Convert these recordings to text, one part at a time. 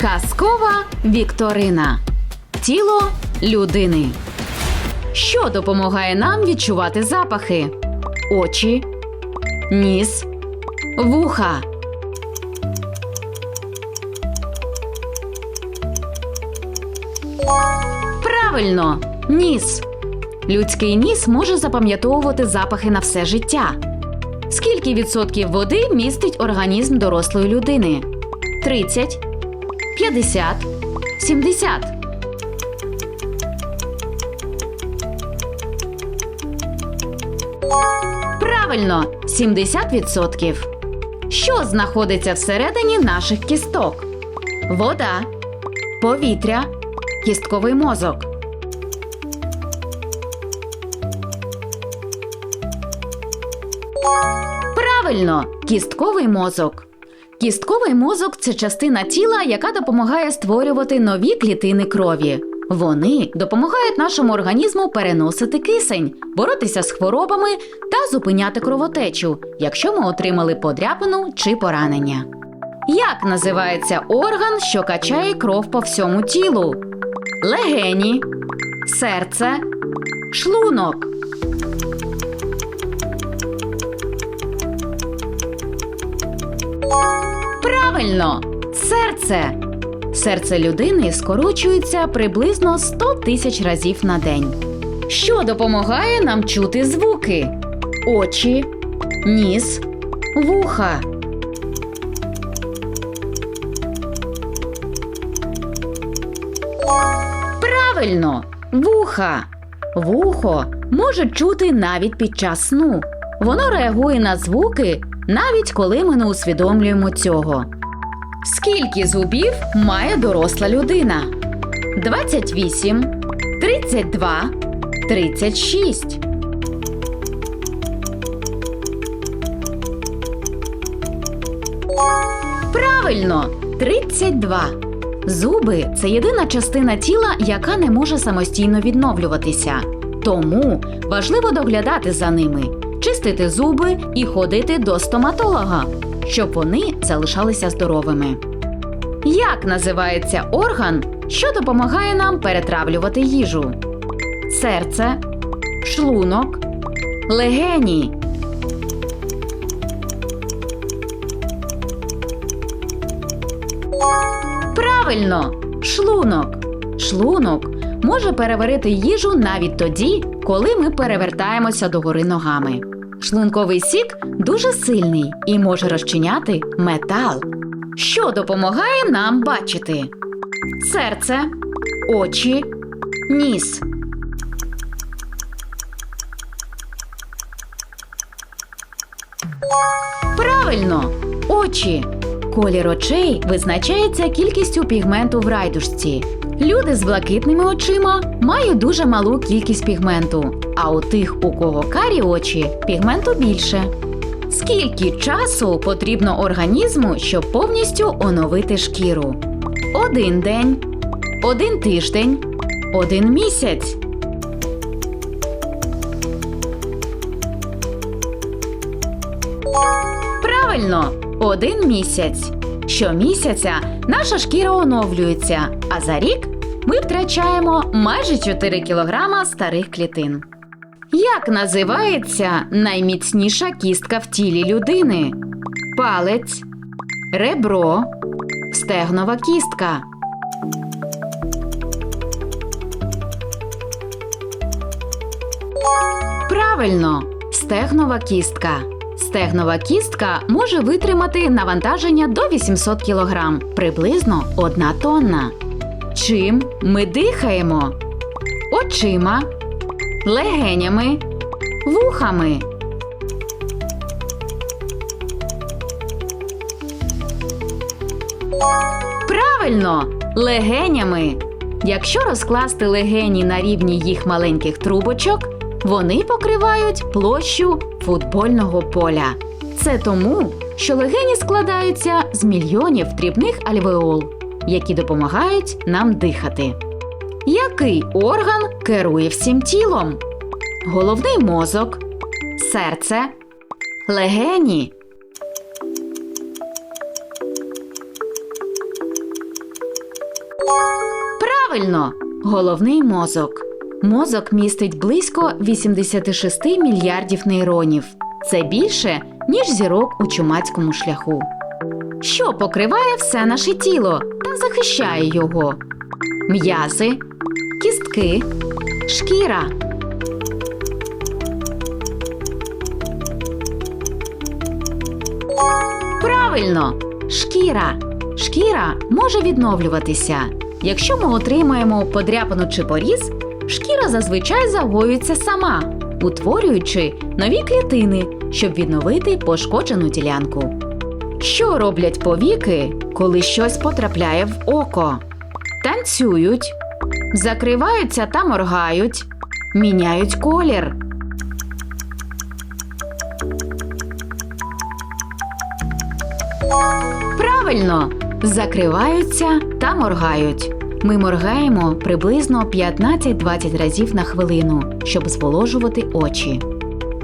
Казкова Вікторина. Тіло людини. Що допомагає нам відчувати запахи? Очі, ніс, вуха. Правильно, ніс. Людський ніс може запам'ятовувати запахи на все життя. Скільки відсотків води містить організм дорослої людини? 30, 50, 70. Правильно, 70%. Що знаходиться всередині наших кісток? Вода, повітря, кістковий мозок. Правильно, кістковий мозок. Кістковий мозок це частина тіла, яка допомагає створювати нові клітини крові. Вони допомагають нашому організму переносити кисень, боротися з хворобами та зупиняти кровотечу, якщо ми отримали подряпину чи поранення. Як називається орган, що качає кров по всьому тілу? Легені, серце, шлунок. Правильно, серце. Серце людини скорочується приблизно 100 тисяч разів на день. Що допомагає нам чути звуки? Очі, ніс, вуха. Правильно, вуха. Вухо може чути навіть під час сну. Воно реагує на звуки, навіть коли ми не усвідомлюємо цього. Скільки зубів має доросла людина? 28, 32, 36. Правильно, 32. Зуби це єдина частина тіла, яка не може самостійно відновлюватися. Тому важливо доглядати за ними, чистити зуби і ходити до стоматолога, щоб вони залишалися здоровими. Як називається орган, що допомагає нам перетравлювати їжу? Серце, шлунок, легені. Правильно, шлунок. Шлунок може переварити їжу навіть тоді, коли ми перевертаємося догори ногами. Шлунковий сік дуже сильний і може розчиняти метал, що допомагає нам бачити: серце, очі, ніс. Правильно, очі. Колір очей визначається кількістю пігменту в райдушці. Люди з блакитними очима мають дуже малу кількість пігменту, а у тих, у кого карі очі, пігменту більше. Скільки часу потрібно організму, щоб повністю оновити шкіру? Один день, один тиждень, один місяць. Правильно, один місяць. Щомісяця наша шкіра оновлюється, а за рік ми втрачаємо майже 4 кілограма старих клітин. Як називається найміцніша кістка в тілі людини? Палець, ребро, стегнова кістка. Правильно, стегнова кістка. Стегнова кістка може витримати навантаження до 800 кг, приблизно 1 тонна. Чим ми дихаємо? Очима, легенями, вухами. Правильно, легенями. Якщо розкласти легені на рівні їх маленьких трубочок, вони покривають площу футбольного поля. Це тому, що легені складаються з мільйонів дрібних альвеол, які допомагають нам дихати. Який орган керує всім тілом? Головний мозок, серце, легені. Правильно, головний мозок. Мозок містить близько 86 мільярдів нейронів. Це більше, ніж зірок у чумацькому шляху. Що покриває все наше тіло та захищає його? М'язи, кістки, шкіра. Правильно, шкіра. Шкіра може відновлюватися. Якщо ми отримаємо подряпину чи поріз, шкіра зазвичай загоюється сама, утворюючи нові клітини, щоб відновити пошкоджену ділянку. Що роблять повіки, коли щось потрапляє в око? Танцюють, закриваються та моргають, міняють колір. Правильно, закриваються та моргають. Ми моргаємо приблизно 15-20 разів на хвилину, щоб зволожувати очі.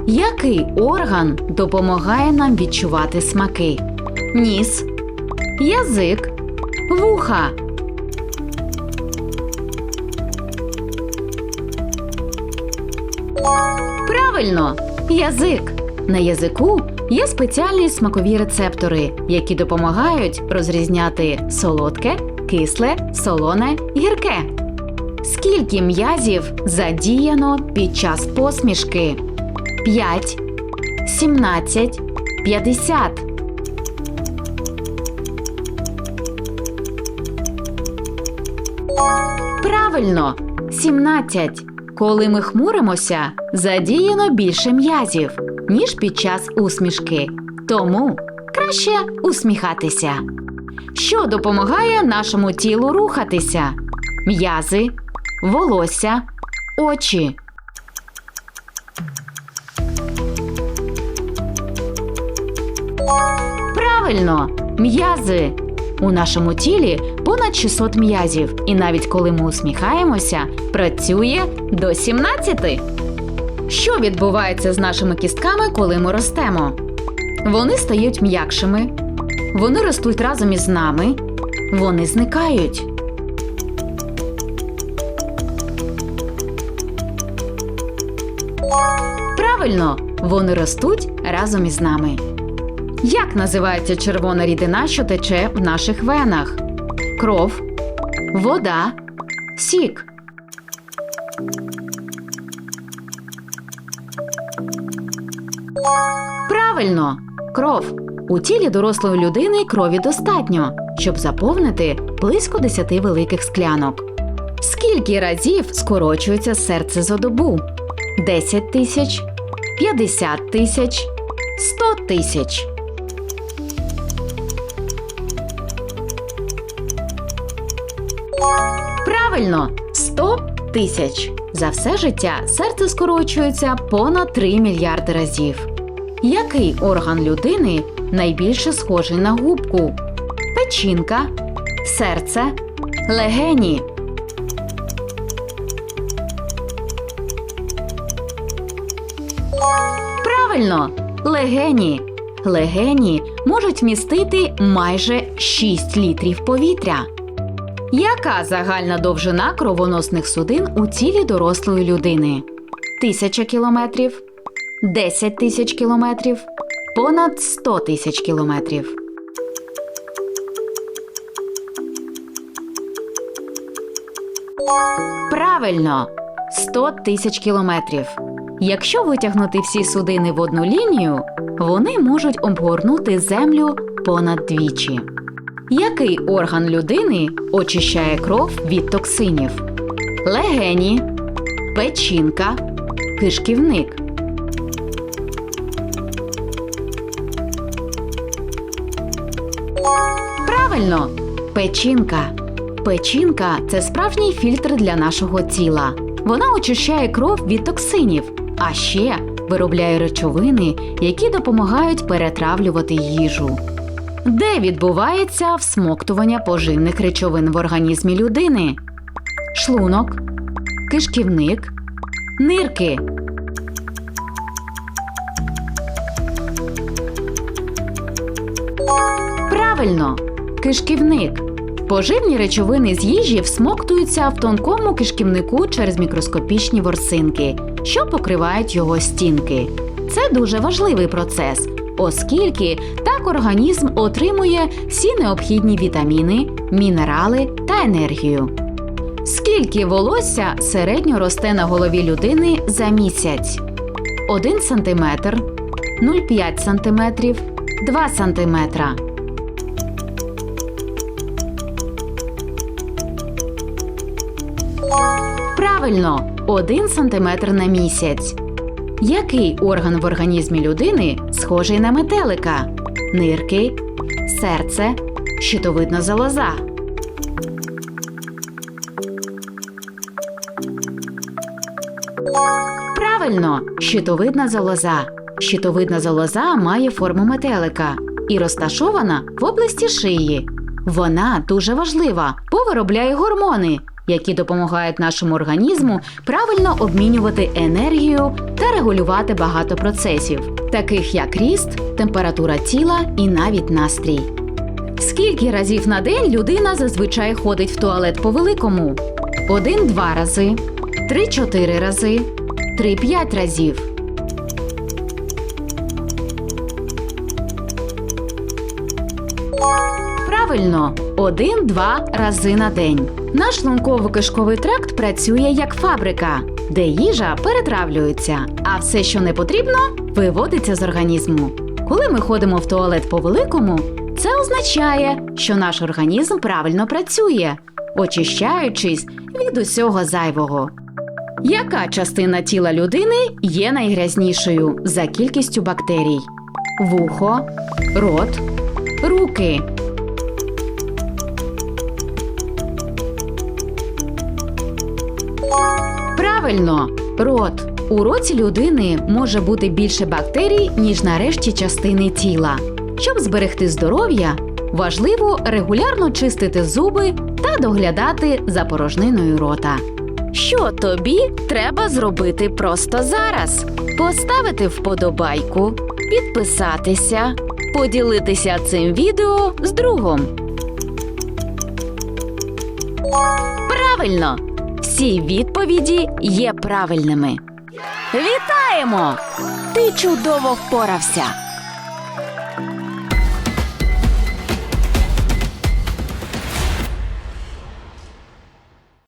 Який орган допомагає нам відчувати смаки? Ніс, язик, вуха. Правильно, язик. На язику є спеціальні смакові рецептори, які допомагають розрізняти солодке, кисле, солоне, гірке. Скільки м'язів задіяно під час посмішки? 5, 17, 50. Правильно, 17. Коли ми хмуримося, задіяно більше м'язів, ніж під час усмішки. Тому краще усміхатися. Що допомагає нашому тілу рухатися? М'язи, волосся, очі. Правильно, м'язи. У нашому тілі понад 600 м'язів, і навіть коли ми усміхаємося, працює до 17. Що відбувається з нашими кістками, коли ми ростемо? Вони стають м'якшими, вони ростуть разом із нами, вони зникають. Правильно, вони ростуть разом із нами. Як називається червона рідина, що тече в наших венах? Кров, вода, сік. Правильно, кров. У тілі дорослої людини крові достатньо, щоб заповнити близько 10 великих склянок. Скільки разів скорочується серце за добу? 10 тисяч, 50 тисяч, 100 тисяч. Правильно, 100 тисяч. За все життя серце скорочується понад 3 мільярди разів. Який орган людини найбільше схожий на губку? Печінка, серце, легені. Правильно, легені. Легені можуть вмістити майже 6 літрів повітря. Яка загальна довжина кровоносних судин у тілі дорослої людини? Тисяча кілометрів, 10 тисяч кілометрів, понад 100 тисяч кілометрів. Правильно, 100 тисяч кілометрів. Якщо витягнути всі судини в одну лінію, вони можуть обгорнути землю понад двічі. Який орган людини очищає кров від токсинів? Легені, печінка, кишківник. Правильно, печінка. Печінка це справжній фільтр для нашого тіла. Вона очищає кров від токсинів, а ще виробляє речовини, які допомагають перетравлювати їжу. Де відбувається всмоктування поживних речовин в організмі людини? Шлунок, кишківник, нирки. Правильно, кишківник. Поживні речовини з їжі всмоктуються в тонкому кишківнику через мікроскопічні ворсинки, що покривають його стінки. Це дуже важливий процес, оскільки організм отримує всі необхідні вітаміни, мінерали та енергію. Скільки волосся середньо росте на голові людини за місяць? 1 см, 0,5 см, 2 см. Правильно, 1 см на місяць. Який орган в організмі людини схожий на метелика? Нирки, серце, щитовидна залоза. Правильно, щитовидна залоза. Щитовидна залоза має форму метелика і розташована в області шиї. Вона дуже важлива, бо виробляє гормони, які допомагають нашому організму правильно обмінювати енергію та регулювати багато процесів, таких як ріст, температура тіла і навіть настрій. Скільки разів на день людина зазвичай ходить в туалет по великому? Один-два рази, три-чотири рази, три-п'ять разів. Правильно, один-два рази на день. Наш шлунково-кишковий тракт працює як фабрика, де їжа перетравлюється, а все, що не потрібно, виводиться з організму. Коли ми ходимо в туалет по великому, це означає, що наш організм правильно працює, очищаючись від усього зайвого. Яка частина тіла людини є найгрязнішою за кількістю бактерій? Вухо, рот, руки. Правильно, рот. У роті людини може бути більше бактерій, ніж на решті частини тіла. Щоб зберегти здоров'я, важливо регулярно чистити зуби та доглядати за порожниною рота. Що тобі треба зробити просто зараз? Поставити вподобайку, підписатися, поділитися цим відео з другом. Правильно! Всі відповіді є правильними. Вітаємо! Ти чудово впорався!